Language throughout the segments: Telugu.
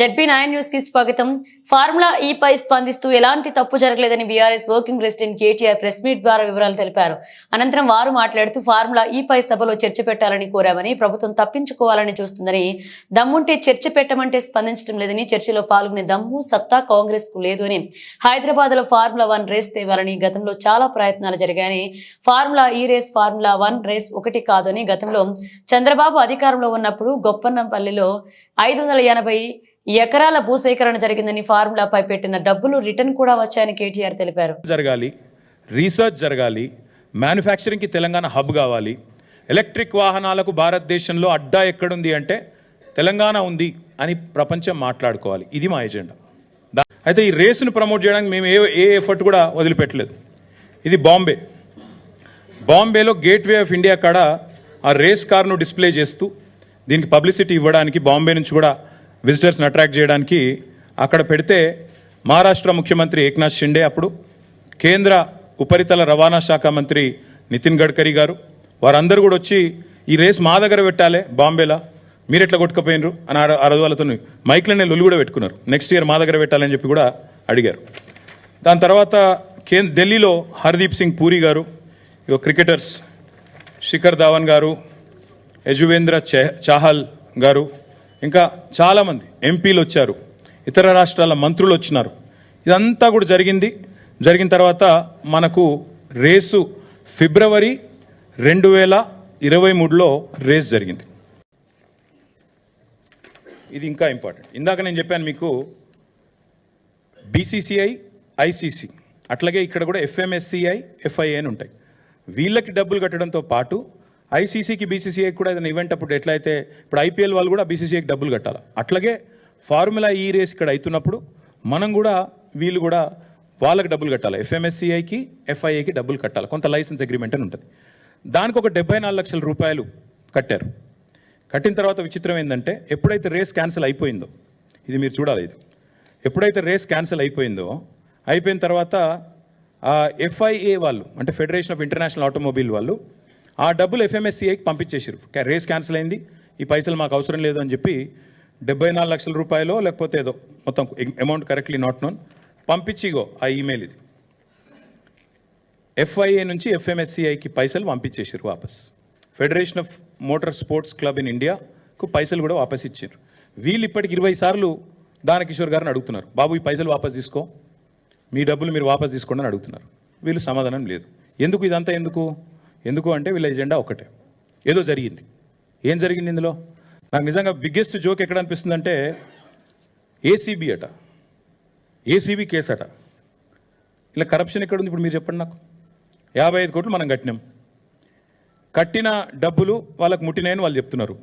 జడ్పీ నైన్ న్యూస్కి స్వాగతం. ఫార్ములా ఈ పై స్పందిస్తూ ఎలాంటి తప్పు జరగలేదని BRS working president KTR press meet ద్వారా వివరాలు తెలిపారు. అనంతరం వారు మాట్లాడుతూ ఫార్ములా ఈ పై సభలో చర్చ పెట్టాలని కోరామని ప్రభుత్వం తప్పించుకోవాలని చూస్తుందని దమ్ముంటే చర్చ పెట్టమంటే స్పందించడం లేదని చర్చలో పాల్గొనే దమ్ము సత్తా కాంగ్రెస్కు లేదు అని హైదరాబాద్లో ఫార్ములా వన్ రేస్ తేవాలని గతంలో చాలా ప్రయత్నాలు జరిగాయని ఫార్ములా ఈ రేస్ ఫార్ములా వన్ రేస్ ఒకటి కాదని గతంలో చంద్రబాబు అధికారంలో ఉన్నప్పుడు గొప్పన్నంపల్లిలో ఐదు వందల ఎనభై ఎకరాల భూసేకరణ జరిగిందని ఫార్ములాపై పెట్టిన డబ్బులు రిటర్న్ కూడా వచ్చాయని కేటీఆర్ తెలిపారు. జరగాలి రీసెర్చ్ జరగాలి మ్యానుఫ్యాక్చరింగ్కి తెలంగాణ హబ్ కావాలి ఎలక్ట్రిక్ వాహనాలకు భారతదేశంలో అడ్డా ఎక్కడుంది అంటే తెలంగాణ ఉంది అని ప్రపంచం మాట్లాడుకోవాలి. ఇది మా ఎజెండా. అయితే ఈ రేసును ప్రమోట్ చేయడానికి మేము ఏ ఏ ఎఫర్ట్ కూడా వదిలిపెట్టలేదు. ఇది బాంబే. బాంబేలో గేట్వే ఆఫ్ ఇండియా కాడ ఆ రేస్ కార్ను డిస్ప్లే చేస్తూ దీనికి పబ్లిసిటీ ఇవ్వడానికి బాంబే నుంచి కూడా విజిటర్స్ని అట్రాక్ట్ చేయడానికి అక్కడ పెడితే మహారాష్ట్ర ముఖ్యమంత్రి ఏక్నాథ్ షిండే అప్పుడు కేంద్ర ఉపరితల రవాణా శాఖ మంత్రి నితిన్ గడ్కరీ గారు వారందరూ కూడా వచ్చి ఈ రేస్ మా దగ్గర పెట్టాలి బాంబేలా మీరు ఎట్లా కొట్టుకుపోయినరు అని ఆ- రోజు వాళ్ళతో మైక్లనే లొల్లు కూడా పెట్టుకున్నారు. నెక్స్ట్ ఇయర్ మా దగ్గర పెట్టాలని చెప్పి కూడా అడిగారు. దాని తర్వాత కే ఢిల్లీలో హర్దీప్ సింగ్ పూరి గారు ఇగో క్రికెటర్స్ శిఖర్ ధావన్ గారు యజువేంద్ర చహల్ చాహల్ గారు ఇంకా చాలామంది ఎంపీలు వచ్చారు. ఇతర రాష్ట్రాల మంత్రులు వచ్చినారు. ఇదంతా కూడా జరిగింది. జరిగిన తర్వాత మనకు రేసు ఫిబ్రవరి రెండు వేల ఇరవై మూడులో రేస్ జరిగింది. ఇది ఇంకా ఇంపార్టెంట్. ఇందాక నేను చెప్పాను మీకు బీసీసీఐ ఐసీసీ. అట్లాగే ఇక్కడ కూడా ఎఫ్ఎంఎస్సిఐ ఎఫ్ఐఏ అని ఉంటాయి. వీళ్ళకి డబ్బులు కట్టడంతో పాటు ఐసీసీకి బీసీసీఐకి కూడా ఏదైనా ఈవెంట్ అప్పుడు ఎట్లయితే ఇప్పుడు ఐపీఎల్ వాళ్ళు కూడా బీసీసీఐకి డబ్బులు కట్టాలి? అట్లాగే ఫార్ములా ఈ రేస్ ఇక్కడ అవుతున్నప్పుడు మనం కూడా వీళ్ళు కూడా వాళ్ళకి డబ్బులు కట్టాలి? ఎఫ్ఎంఎస్సిఐకి ఎఫ్ఐఏకి డబ్బులు కట్టాలి? కొంత లైసెన్స్ అగ్రిమెంట్ అని ఉంటుంది. దానికి ఒక డెబ్బై నాలుగు లక్షల రూపాయలు కట్టారు. కట్టిన తర్వాత విచిత్రం ఏంటంటే ఎప్పుడైతే రేస్ క్యాన్సిల్ అయిపోయిందో ఇది మీరు చూడాలి ఇది. ఎప్పుడైతే రేస్ క్యాన్సిల్ అయిపోయిందో అయిపోయిన తర్వాత ఎఫ్ఐఏ వాళ్ళు అంటే ఫెడరేషన్ ఆఫ్ ఇంటర్నేషనల్ ఆటోమొబైల్ వాళ్ళు ఆ డబ్బులు ఎఫ్ఎంఎస్సిఐకి పంపించేసారు రేస్ క్యాన్సిల్ అయింది. ఈ పైసలు మాకు అవసరం లేదు అని చెప్పి డెబ్బై నాలుగు లక్షల రూపాయలు లేకపోతే ఏదో మొత్తం అమౌంట్ కరెక్ట్లీ నాట్ నోన్ పంపించిగో ఆ ఈమెయిల్ ఇది. ఎఫ్ఐఏ నుంచి ఎఫ్ఎంఎస్సిఐకి పైసలు పంపించేసారు వాపస్. Federation of motor sports club in ఇండియాకు పైసలు కూడా వాపస్ ఇచ్చారు వీళ్ళు ఇప్పటికి ఇరవై సార్లు దానకిషోర్ గారిని అడుగుతున్నారు. బాబు ఈ పైసలు వాపస్ తీసుకో. మీ డబ్బులు మీరు వాపస్ తీసుకోండి అని అడుగుతున్నారు. వీళ్ళు సమాధానం లేదు. ఎందుకు? ఇదంతా ఎందుకు? ఎందుకు అంటే వీళ్ళ ఎజెండా ఒకటే. ఏదో జరిగింది. ఏం జరిగింది ఇందులో? నాకు నిజంగా బిగ్గెస్ట్ జోక్ ఎక్కడ అనిపిస్తుంది అంటే. ఏసీబీ అట ఏసీబీ కేసు అట. ఇలా కరప్షన్ ఎక్కడ ఉంది ఇప్పుడు మీరు చెప్పండి నాకు. యాభై ఐదు కోట్లు మనం కట్టినాం. కట్టిన డబ్బులు వాళ్ళకు ముట్టినాయని వాళ్ళు చెప్తున్నారు.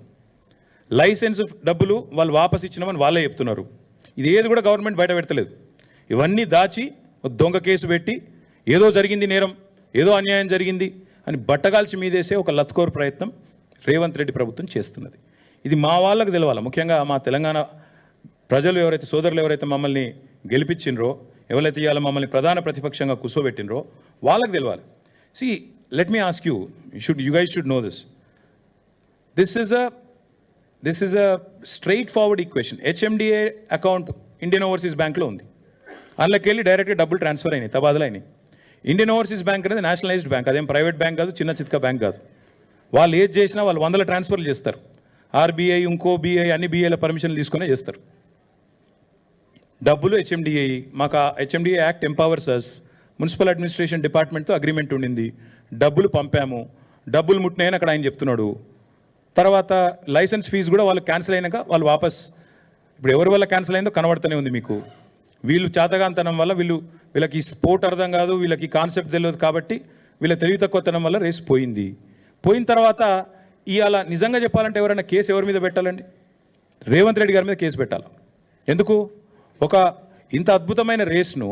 లైసెన్స్ డబ్బులు వాళ్ళు వాపస్ ఇచ్చినామని వాళ్ళే చెప్తున్నారు. ఇది ఏది కూడా గవర్నమెంట్ బయట పెడతలేదు. ఇవన్నీ దాచి దొంగ కేసు పెట్టి ఏదో జరిగింది నేరం ఏదో అన్యాయం జరిగింది. అని బట్టగాల్చి మీదేసే ఒక లత్కోర్ ప్రయత్నం రేవంత్ రెడ్డి ప్రభుత్వం చేస్తున్నది. ఇది మా వాళ్ళకు తెలవాలి. ముఖ్యంగా మా తెలంగాణ ప్రజలు ఎవరైతే సోదరులు ఎవరైతే మమ్మల్ని గెలిపించినరో ఎవరైతే ఇవాళ మమ్మల్ని ప్రధాన ప్రతిపక్షంగా కూర్చోబెట్టినరో వాళ్ళకి తెలవాలి. See let me ask you should you guys should know this this is a this is a straightforward equation HMDA account Indian overseas బ్యాంక్లో ఉంది. అందులోకి వెళ్ళి డైరెక్ట్గా డబ్బులు ట్రాన్స్ఫర్ అయినాయి తబాదులు అయినాయి. ఇండియన్ ఓవర్సీస్ బ్యాంక్ అనేది నేషనలైజ్డ్ బ్యాంక్ అదేం ప్రైవేట్ బ్యాంక్ కాదు చిన్న చిత్క బ్యాంక్ కాదు. వాళ్ళు ఏది చేసినా వాళ్ళు వందల ట్రాన్స్ఫర్లు చేస్తారు. ఆర్బీఐ ఇంకో బీఐ అన్ని బీఐల పర్మిషన్లు తీసుకునే చేస్తారు. డబ్బులు హెచ్ఎండిఐ మాకు ఆ HMDA act empowers us municipal administration డిపార్ట్మెంట్తో agreement ఉండింది. డబ్బులు పంపాము. డబ్బులు ముట్టినాయని అక్కడ ఆయన చెప్తున్నాడు. తర్వాత లైసెన్స్ ఫీజు కూడా వాళ్ళు క్యాన్సిల్ అయినాక వాళ్ళు వాపస్. ఇప్పుడు ఎవరి వల్ల క్యాన్సిల్ అయిందో కనబడుతూనే ఉంది మీకు. వీళ్ళు చేతగాంతనం వల్ల వీళ్ళు వీళ్ళకి స్పోర్ట్ అర్థం కాదు వీళ్ళకి కాన్సెప్ట్ తెలియదు కాబట్టి వీళ్ళ తెలివి తక్కువతనం వల్ల రేస్ పోయింది. పోయిన తర్వాత ఇవాళ నిజంగా చెప్పాలంటే ఎవరైనా కేసు ఎవరి మీద పెట్టాలండి? రేవంత్ రెడ్డి గారి మీద కేసు పెట్టాలి. ఎందుకు? ఒక ఇంత అద్భుతమైన రేస్ను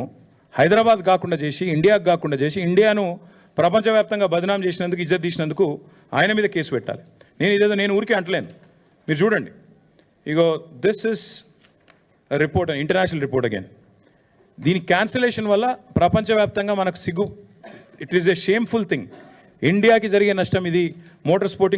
హైదరాబాద్ కాకుండా చేసి ఇండియాకు కాకుండా చేసి ఇండియాను ప్రపంచవ్యాప్తంగా బదనాం చేసినందుకు ఇజ్జత్ తీసినందుకు ఆయన మీద కేసు పెట్టాలి. నేను ఇదేదో నేను ఊరికే అంటలేను. మీరు చూడండి. ఇగో this is report international report again దీని క్యాన్సిలేషన్ వల్ల ప్రపంచవ్యాప్తంగా మనకు సిగ్గు. It is a shameful thing ఇండియాకి జరిగే నష్టం ఇది. Motor sporting